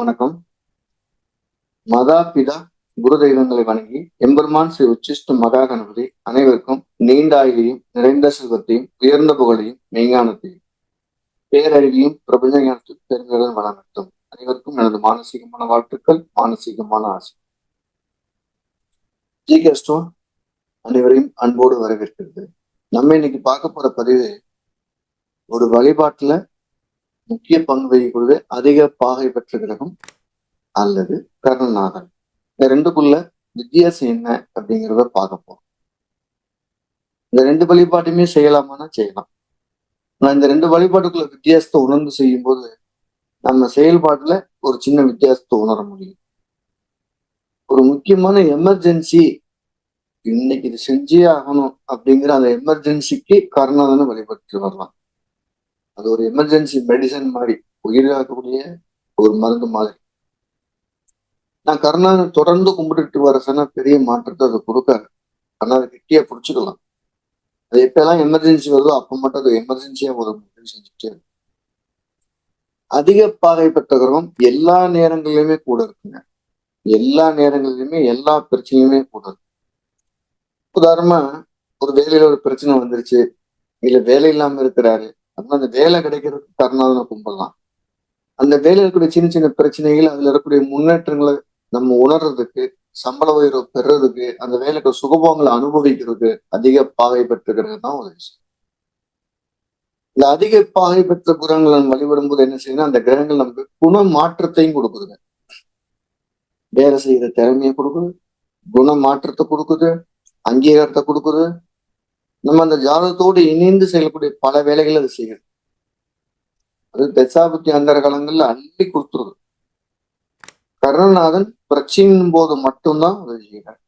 அனைவருக்கும் வணக்கம். மதா பிதா குரு தெய்வங்களை வணங்கி எம்பெருமான் ஸ்ரீ உச்சிஷ்ட மகா கணபதி அனைவருக்கும் நீண்ட ஆயுதையும் நிறைந்த செல்வத்தையும் உயர்ந்த புகழையும் மெய்ஞானத்தையும் பேரறிவியும் பிரபஞ்ச ஞானத்தையும் பெருங்களுடன் வழங்கட்டும். அனைவருக்கும் எனது மானசீகமான வாழ்த்துக்கள் மானசீகமான ஆசை. ஜி. கே. ஸ்டோன் அனைவரையும் அன்போடு வரவேற்கிறது. நம்ம இன்னைக்கு பார்க்க போற பதிவு ஒரு வழிபாட்டுல முக்கிய பங்கு வகிக்கிறது அதிக பாகை பெற்ற கிரகம் அல்லது கருணநாதன் இந்த ரெண்டுக்குள்ள வித்தியாசம் என்ன அப்படிங்கிறத பார்க்க போறோம். இந்த ரெண்டு வழிபாட்டையுமே செய்யலாமான்னா செய்யலாம். ஆனா இந்த ரெண்டு வழிபாட்டுக்குள்ள வித்தியாசத்தை உணர்ந்து செய்யும் போது நம்ம செயல்பாட்டுல ஒரு சின்ன வித்தியாசத்தை உணர முடியும். ஒரு முக்கியமான எமர்ஜென்சி இன்னைக்கு இது செஞ்சே ஆகணும் அப்படிங்கிற அந்த எமர்ஜென்சிக்கு கருணாதனை வழிபட்டு வரலாம். அது ஒரு எமர்ஜென்சி மெடிசன் மாதிரி உயிரிழக்கக்கூடிய ஒரு மருந்து மாதிரி. நான் கருணாவை தொடர்ந்து கும்பிட்டுட்டு வர சொன்னா பெரிய மாற்றத்தை அது கொடுக்காது. ஆனா அதை கிட்டியா பிடிச்சிக்கலாம். அது எப்பெல்லாம் எமர்ஜென்சி வருதோ அப்ப மட்டும் அது எமர்ஜென்சியா ஒரு உதவி செஞ்சுட்டே இருக்கும். அதிக பாகை பெற்ற கிரகம் எல்லா நேரங்களிலுமே கூட இருக்குங்க. எல்லா நேரங்களிலுமே எல்லா பிரச்சனையுமே கூட இருக்கு. உதாரணமா ஒரு வேலையில ஒரு பிரச்சனை வந்துருச்சு இல்ல வேலை இல்லாம இருக்கிறாரு அப்படின்னா அந்த வேலை கிடைக்கிறதுக்கு கருணாதனை கும்பிடலாம். அந்த வேலையில் இருக்கக்கூடிய சின்ன சின்ன பிரச்சனைகள் அதுல இருக்கக்கூடிய முன்னேற்றங்களை நம்ம உணர்றதுக்கு சம்பள உயர்வு பெறுறதுக்கு அந்த வேலைக்கு சுகபோகங்களை அனுபவிக்கிறதுக்கு அதிக பாகை பெற்றுக்கிறது தான் ஒரு விஷயம் இந்த அதிக பாகை பெற்ற குரங்களை நம்ம வழிபடும் போது என்ன செய்யணும் அந்த கிரகங்கள் நமக்கு குண மாற்றத்தையும் கொடுக்குதுங்க. வேலை செய்யற திறமையை கொடுக்குது குண மாற்றத்தை கொடுக்குது அங்கீகாரத்தை கொடுக்குது நம்ம அந்த ஜாதகத்தோடு இணைந்து செயல்படக்கூடிய பல வேலைகள் அது செய்யும் அது தசாபுத்தி அந்த காலங்கள்ல அள்ளி கொடுத்துருது. கருணநாதன் பிரச்சனையின் போது மட்டும்தான் அதை செய்கிறார்.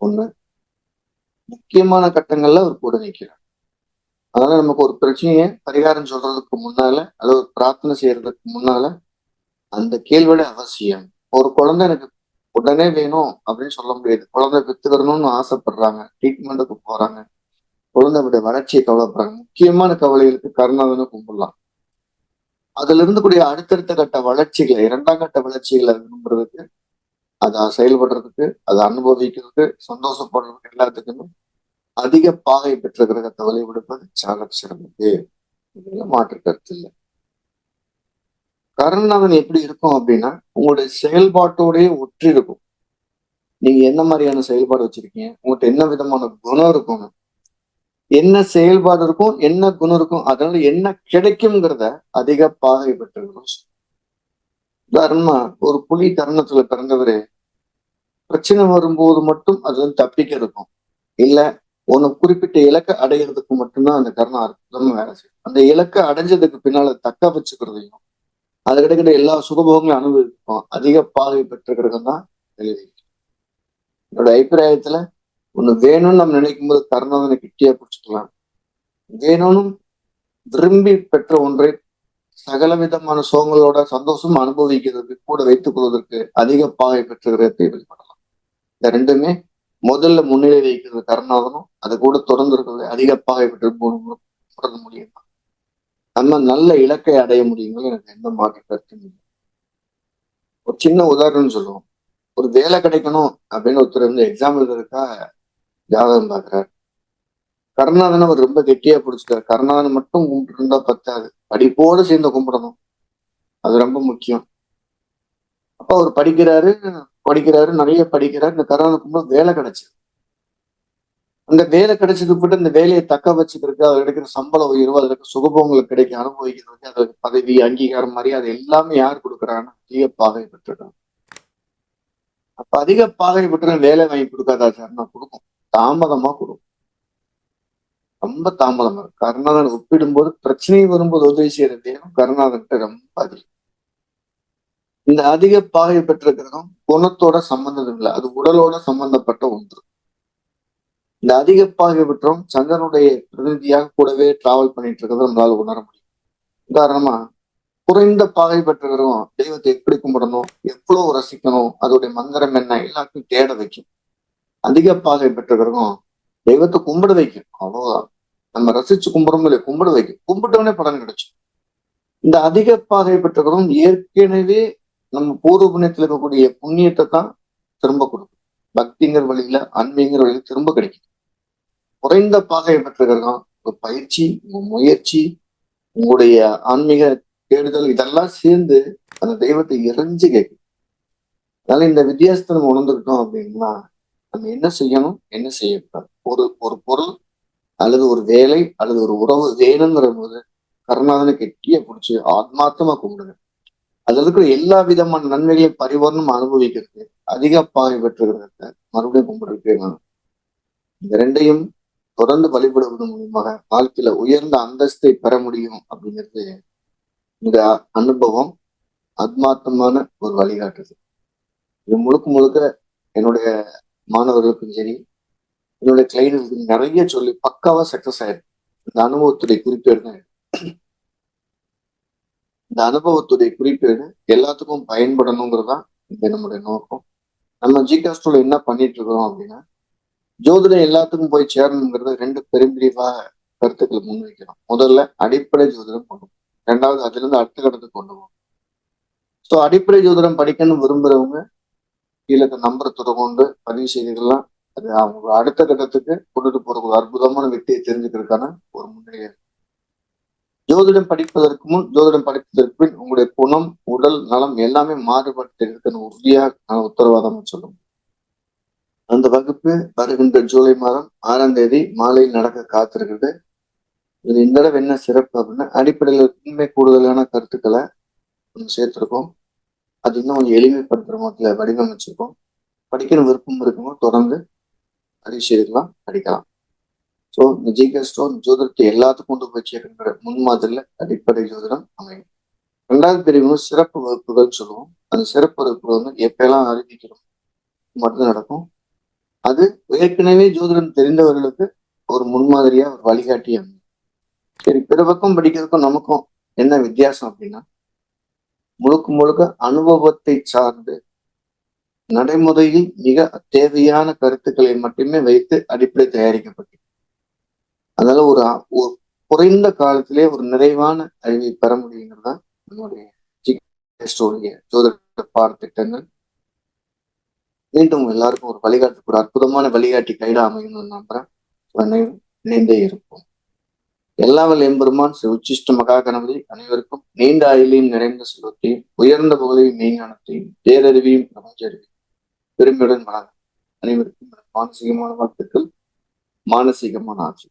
ஒண்ணு முக்கியமான கட்டங்கள்ல அவர் கூட நிற்கிறார். அதனால நமக்கு ஒரு பிரச்சனையை பரிகாரம் சொல்றதுக்கு முன்னால அல்லது ஒரு பிரார்த்தனை செய்யறதுக்கு முன்னால அந்த கேள்வியோட அவசியம். ஒரு குழந்தை எனக்கு உடனே வேணும் அப்படின்னு சொல்ல முடியாது. குழந்தை பெற்றுக்கணும்னு ஆசைப்படுறாங்க ட்ரீட்மெண்ட்டுக்கு போறாங்க. குழந்தைகளுடைய வளர்ச்சியை கவலைப்படுறாங்க. முக்கியமான கவலைகளுக்கு கருணாதனை கும்பிடலாம். அதுல இருந்தக்கூடிய அடுத்தடுத்த கட்ட வளர்ச்சிகளை இரண்டாம் கட்ட வளர்ச்சிகளை விரும்புறதுக்கு அதை செயல்படுறதுக்கு அதை அனுபவிக்கிறதுக்கு சந்தோஷப்படுறதுக்கு எல்லாத்துக்குமே அதிக பாகை பெற்ற கிரகத்தை வழிபடுப்பது சால சிறந்தது இதுல மாற்று கருத்து இல்லை. கருணாதன் எப்படி இருக்கும் அப்படின்னா உங்களுடைய செயல்பாட்டோடய ஒற்றி இருக்கும் நீங்க என்ன மாதிரியான செயல்பாடு வச்சிருக்கீங்க? உங்கள்கிட்ட என்ன விதமான குணம் இருக்கும் என்ன செயல்பாடு இருக்கும் என்ன குணம் இருக்கும் அதனால என்ன கிடைக்குங்கிறத அதிக பாகை பெற்றிருக்கணும். உதாரணமா ஒரு புலி தருணத்துல பிறந்தவரு பிரச்சனை வரும்போது மட்டும் அதுல தப்பிக்க இருக்கும். இல்ல ஒன்னு குறிப்பிட்ட இலக்கை அடைகிறதுக்கு மட்டும்தான் அந்த கர்ணம் அற்புதமா வேலை செய்யும். அந்த இலக்கை அடைஞ்சதுக்கு பின்னால தக்க வச்சுக்கிறதையும் அது கிடைக்கிற எல்லா சுகபோகங்களும் அனுபவிக்கும் அதிக பாகை பெற்ற தான் எழுதி என்னோட அபிப்பிராயத்துல ஒண்ணு வேணும்னு நம்ம நினைக்கும் போது கருணாதனை கிட்டியா பிடிச்சிக்கலாம். வேணும்னு விரும்பி பெற்ற ஒன்றை சகல விதமான சோகங்களோட சந்தோஷம் அனுபவிக்கிறதுக்கு கூட வைத்துக் கொள்வதற்கு அதிக பாகை பெற்ற கிரகத்தை வெளிப்படலாம். இந்த ரெண்டுமே முதல்ல முன்னிலை வைக்கிறது கருணாதனும் அது கூட தொடர்ந்து இருக்கிறது அதிக பாகை பெற்று தொடர முடியும்? நம்ம நல்ல இலக்கை அடைய முடியுங்கள்? எனக்கு எந்த மாற்று கருத்தும் இல்லை. ஒரு சின்ன உதாரணம் சொல்லுவோம். ஒரு வேலை கிடைக்கணும் அப்படின்னு ஒருத்தர் வந்து எக்ஸாம் எழுதுறதுக்காக ஜாதகம் பார்க்குறாரு. கருணாதனை அவர் ரொம்ப கெட்டியா பிடிச்சிட்டார். கருணாதனை மட்டும் கும்பிட்டு இருந்தா பத்தாது படிப்போடு சேர்ந்து கும்பிடணும். அது ரொம்ப முக்கியம். அப்ப அவர் படிக்கிறாரு படிக்கிறாரு நிறைய படிக்கிறாரு. இந்த கருணாதனை கும்பிட வேலை கிடைச்சது. அந்த வேலை கிடைச்சது போட்டு அந்த வேலையை தக்க வச்சுக்கிறதுக்கு அதுல கிடைக்கிற சம்பள உயர்வு அதுல இருக்க சுகபோகங்களுக்கு கிடைக்க அனுபவிக்கிறதுக்கு அதுக்கு பதவி அங்கீகாரம் மாதிரி அது எல்லாமே யார் கொடுக்குறாங்கன்னா அதிக பாகை பெற்றுடும் அப்ப அதிக பாகை பெற்ற வேலை வாங்கி கொடுக்காதா சார்? நான் கொடுக்கும் தாமதமா கொடுக்கும் ரொம்ப தாமதமா இருக்கும். கருணாதன் ஒப்பிடும்போது பிரச்சனை வரும்போது உதவி செய்யற தேவம் கருணாதன்கிட்ட ரொம்ப அதிகம். இந்த அதிக பாகை பெற்ற குணத்தோட சம்பந்தம் இல்லை. அது உடலோட சம்பந்தப்பட்ட ஒன்று. இந்த அதிக பாகை பெற்றோம் சந்திரனுடைய பிரதிநிதியாக கூடவே டிராவல் பண்ணிட்டு இருக்கிறத நம்மளால உணர முடியும். உதாரணமா குறைந்த பாகை பெற்றிருக்கிறோம். தெய்வத்தை எப்படி கும்பிடணும்? எவ்வளவு ரசிக்கணும்? அதோடைய மந்திரம் என்ன? எல்லாத்தையும் தேட வைக்கும். அதிக பாகை பெற்ற தெய்வத்தை கும்பிட வைக்கும். அவ்வளவுதான் நம்ம ரசிச்சு கும்பிடுறோம் இல்லையா கும்பிட வைக்கும். கும்பிட்டவனே பலன் கிடைச்சு இந்த அதிக பாகை பெற்ற ஏற்கனவே நம்ம பூர்வ புண்ணியத்தில் இருக்கக்கூடிய புண்ணியத்தை தான் திரும்ப கொடுக்கும். பக்திங்கிற வழியில ஆன்மீகங்கிற வழியில திரும்ப கிடைக்கும். குறைந்த பாகையை பெற்றிருக்கிறோம் உங்க பயிற்சி உங்க முயற்சி உங்களுடைய ஆன்மீக தேடுதல் இதெல்லாம் சேர்ந்து அந்த தெய்வத்தை இறைஞ்சு கேட்கும். அதனால இந்த வித்தியாசத்தை நம்ம உணர்ந்துக்கிட்டோம் அப்படின்னா நம்ம என்ன செய்யணும்? என்ன செய்யக்கூடாது ஒரு ஒரு பொருள் அல்லது ஒரு வேலை அல்லது ஒரு உறவு வேணுங்கிற போது கருணாதனை கெட்டிய பிடிச்சி ஆத்மார்த்தமா கும்பிடுங்க. அதுல இருக்கிற எல்லா விதமான நன்மைகளையும் பரிவர்ணம் அனுபவிக்கிறது அதிக பாவை பெற்றுகிறத மறுபடியும் கும்பிடுறதுக்கு வேணும். இந்த ரெண்டையும் தொடர்ந்து வழிபடுவதன் மூலியமாக வாழ்க்கையில உயர்ந்த அந்தஸ்தை பெற முடியும் அப்படிங்கிறது இந்த அனுபவம் ஆத்மார்த்தமான ஒரு வழிகாட்டுது. இது முழுக்க முழுக்க என்னுடைய மாணவர்களுக்கும் சரி என்னுடைய கிளைண்ட்களுக்கு நிறைய சொல்லி பக்காவா சக்சஸ் ஆயிருக்கு இந்த அனுபவத்துடைய குறிப்பேடு தான் இந்த அனுபவத்துடைய குறிப்பேடு எல்லாத்துக்கும் பயன்படணுங்கிறது தான் இந்த நம்முடைய நோக்கம். நம்ம ஜிகாஸ்டோல என்ன பண்ணிட்டு இருக்கிறோம் அப்படின்னா ஜோதிடம் எல்லாத்துக்கும் போய் சேரணுங்கிறது ரெண்டு பெரும்பிரிவா கருத்துக்களை முன்வைக்கிறோம் முதல்ல அடிப்படை ஜோதிடம் கொண்டு ரெண்டாவது அதுல இருந்து அடுத்த கட்டத்துக்கு கொண்டு போகும் ஸோ அடிப்படை ஜோதிடம் படிக்கணும்னு விரும்புறவங்க கீழே நம்பரை தொடர்கொண்டு பதிவு செய்திகள்லாம் அது அவங்க அடுத்த கட்டத்துக்கு கொண்டுட்டு போற ஒரு அற்புதமான வெற்றியை தெரிஞ்சுக்கிறதுக்கான ஒரு முன்னேறிய ஜோதிடம் படிப்பதற்கு முன் ஜோதிடம் படிப்பதற்கு பின் உங்களுடைய குணம் உடல் நலம் எல்லாமே மாறுபட்டு இருக்கணும் உறுதியா நான் உத்தரவாதம் சொல்லும் அந்த வகுப்பு வருகின்ற ஜூலை மாதம் ஆறாம் தேதி மாலையில் நடக்க காத்திருக்குது இது இந்த தடவை என்ன சிறப்பு அப்படின்னா அடிப்படையில் உண்மை கூடுதலான கருத்துக்களை நம்ம சேர்த்திருக்கோம். அது இன்னும் கொஞ்சம் எளிமைப்படுத்துற மாதிரி வடிவமைச்சிருக்கோம். படிக்கணும் விருப்பம் இருக்குமோ தொடர்ந்து பதிவு படிக்கலாம். ஸோ இந்த ஜிகே ஜோதிடத்தை எல்லாத்துக்கும் கொண்டு போய் சேர்க்கின்ற முன்மாதிரில அடிப்படை ஜோதிடம் அமையும். ரெண்டாவது பிரிவு சிறப்பு வகுப்புகள் சொல்லுவோம். அந்த சிறப்பு வகுப்புகள் வந்து எப்பெல்லாம் அறிவிக்கிறோம் மட்டும் நடக்கும். அது ஏற்கனவே ஜோதிடம் தெரிந்தவர்களுக்கு ஒரு முன்மாதிரியா ஒரு வழிகாட்டி அமையும். சரி பிற பக்கம் படிக்கிறதுக்கும் நமக்கும் என்ன வித்தியாசம் அப்படின்னா முழுக்க முழுக்க அனுபவத்தை சார்ந்து நடைமுறையில் மிக தேவையான கருத்துக்களை மட்டுமே வைத்து அடிப்படை தயாரிக்கப்பட்டது. அதனால ஒரு ஒரு குறைந்த காலத்திலே ஒரு நிறைவான அறிவை பெற முடியுங்கிறது தான் நம்முடைய ஜிகேஸ்டோடைய ஜோதிட பாடத்திட்டங்கள். மீண்டும் எல்லாருக்கும் ஒரு வழிகாட்டு ஒரு அற்புதமான வழிகாட்டி கைடா அமையணும்னு நம்புறேன். இணைந்தே இருப்போம். எல்லாவல் எம்பெருமான் ஸ்ரீ உச்சிஷ்ட மகா கணபதி அனைவருக்கும் நீண்ட ஆயிலையும் நிறைந்த செல்வத்தையும் உயர்ந்த புகழையும் மெய்ஞானத்தையும் பேரறிவையும் பிரபஞ்ச அறிவையும் பெருமையுடன் வழங்க அனைவருக்கும் மானசீகமான வாழ்த்துக்கள். மானசீகமான ஆட்சி